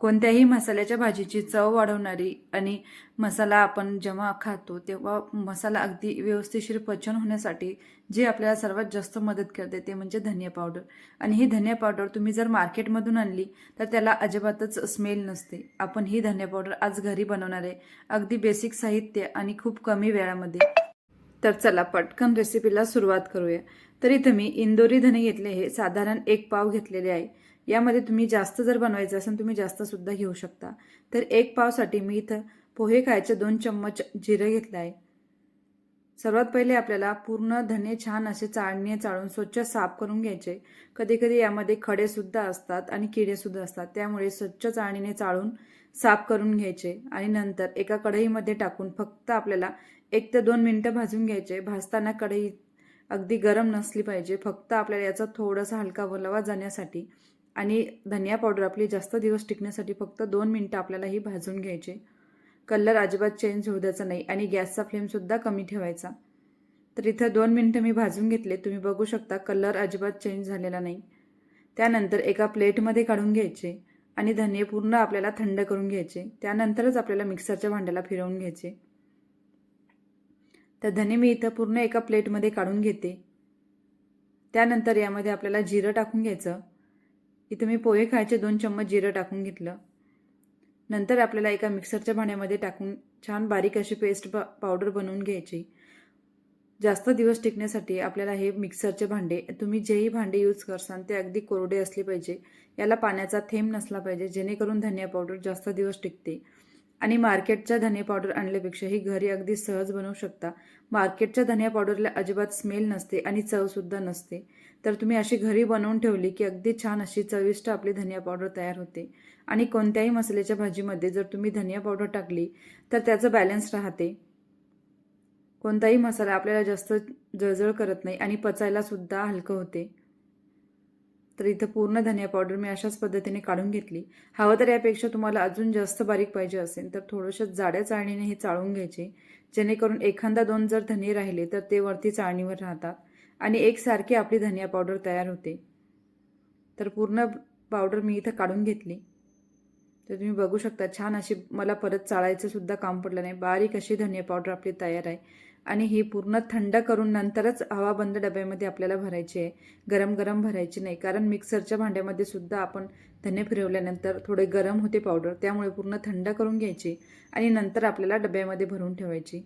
कोणत्याही मसाल्याच्या भाजीची चव वाढवणारी आणि मसाला आपण जेव्हा खातो तेव्हा मसाला अगदी व्यवस्थिशीर पचन होण्यासाठी जे आपल्याला सर्वात जास्त मदत करते ते म्हणजे धनिया पावडर. आणि ही धनिया पावडर तुम्ही जर मार्केटमधून आणली तर त्याला अजिबातच स्मेल नसते. आपण ही धनिया पावडर आज घरी बनवणार आहे. अगदी बेसिक साहित्य आणि खूप कमी वेळामध्ये. तर चला पटकन रेसिपीला सुरुवात करूया. तर इथं मी इंदोरी धने घेतले हे साधारण एक पाव घेतलेले आहे. यामध्ये तुम्ही जास्त जर बनवायचं असेल तुम्ही जास्त सुद्धा घेऊ शकता. तर एक पावसाठी मी इथं पोहे खायचे दोन चम्मच जिरं घेतलं आहे सर्वात पहिले आपल्याला पूर्ण धने छान असे चाळणी चाळून स्वच्छ साफ करून घ्यायचे. कधी कधी यामध्ये खडे सुद्धा असतात आणि किडेसुद्धा असतात. त्यामुळे स्वच्छ चाळणीने चाळून साफ करून घ्यायचे. आणि नंतर एका कढईमध्ये टाकून फक्त आपल्याला एक ते दोन मिनटं भाजून घ्यायचे. भाजताना कढई अगदी गरम नसली पाहिजे. फक्त आपल्याला याचा थोडासा हलका वलवा जाण्यासाठी आणि धनिया पावडर आपली जास्त दिवस टिकण्यासाठी फक्त दोन मिनटं आपल्याला ही भाजून घ्यायचे. कलर अजिबात चेंज होऊ द्यायचा नाही आणि गॅसचा फ्लेमसुद्धा कमी ठेवायचा. तर इथं दोन मिनटं मी भाजून घेतले. तुम्ही बघू शकता कलर अजिबात चेंज झालेला नाही. त्यानंतर एका प्लेटमध्ये काढून घ्यायचे आणि धने पूर्ण आपल्याला थंड करून घ्यायचे. त्यानंतरच आपल्याला मिक्सरच्या भांड्याला फिरवून घ्यायचे. तर धने मी इथं पूर्ण एका प्लेटमध्ये काढून घेते. त्यानंतर यामध्ये आपल्याला जिरं टाकून घ्यायचं. इथं मी पोहे खायचे दोन चम्मच जिरं टाकून घेतलं. नंतर आपल्याला एका मिक्सरच्या भांड्यामध्ये टाकून छान बारीक अशी पेस्ट पावडर बनवून घ्यायची. जास्त दिवस टिकण्यासाठी आपल्याला हे मिक्सरचे भांडे तुम्ही जेही भांडे यूज करसान ते अगदी कोरडे असले पाहिजे. याला पाण्याचा थेंब नसला पाहिजे जेणेकरून धनिया पावडर जास्त दिवस टिकते. आणि मार्केटच्या धनिया पावडर आणल्यापेक्षाही घरी अगदी सहज बनवू शकता. मार्केटच्या धनिया पावडरला अजिबात स्मेल नसते आणि चवसुद्धा नसते. तर तुम्ही अशी घरी बनवून ठेवली की अगदी छान अशी चविष्ट आपली धनिया पावडर तयार होते. आणि कोणत्याही मसाल्याच्या भाजीमध्ये जर तुम्ही धनिया पावडर टाकली तर त्याचं बॅलन्स राहते. कोणताही मसाला आपल्याला जास्त जळजळ करत नाही आणि पचायला सुद्धा हलकं होते. तर इथं पूर्ण धनिया पावडर मी अशाच पद्धतीने काढून घेतली. हवं तर यापेक्षा तुम्हाला अजून जास्त बारीक पाहिजे असेल तर थोडंसं जाड्या चाळणीने हे चाळून घ्यायचे. जेणेकरून एखादा दोन जर धने राहिले तर ते वरती चाळणीवर राहतात आणि एकसारखी आपली धनिया पावडर तयार होते. तर पूर्ण पावडर मी इथं काढून घेतली. तर तुम्ही बघू शकता छान अशी मला परत चाळायचं सुद्धा काम पडलं नाही. बारीक अशी धनिया पावडर आपली तयार आहे. आणि ही पूर्ण थंड करून नंतरच हवाबंद डब्यामध्ये आपल्याला भरायची आहे. गरम गरम भरायची नाही. कारण मिक्सरच्या भांड्यामध्ये सुद्धा आपण धने फिरवल्यानंतर थोडे गरम होते पावडर त्यामुळे पूर्ण थंड करून घ्यायची आणि नंतर आपल्याला डब्यामध्ये भरून ठेवायची.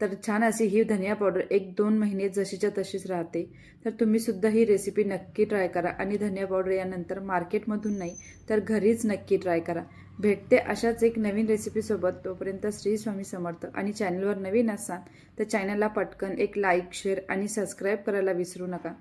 तर छान अशी ही धनिया पावडर एक दोन महिने जशीच्या तशीच राहते. तर तुम्ही सुद्धा ही रेसिपी नक्की ट्राय करा आणि धनिया पावडर यानंतर मार्केटमधून नाही तर घरीच नक्की ट्राय करा. भेटते अशाच एक नवीन रेसिपीसोबत तोपर्यंत श्री स्वामी समर्थ आणि चॅनलवर नवीन असाल तर चॅनलला पटकन एक लाईक शेअर आणि सबस्क्राईब करायला विसरू नका.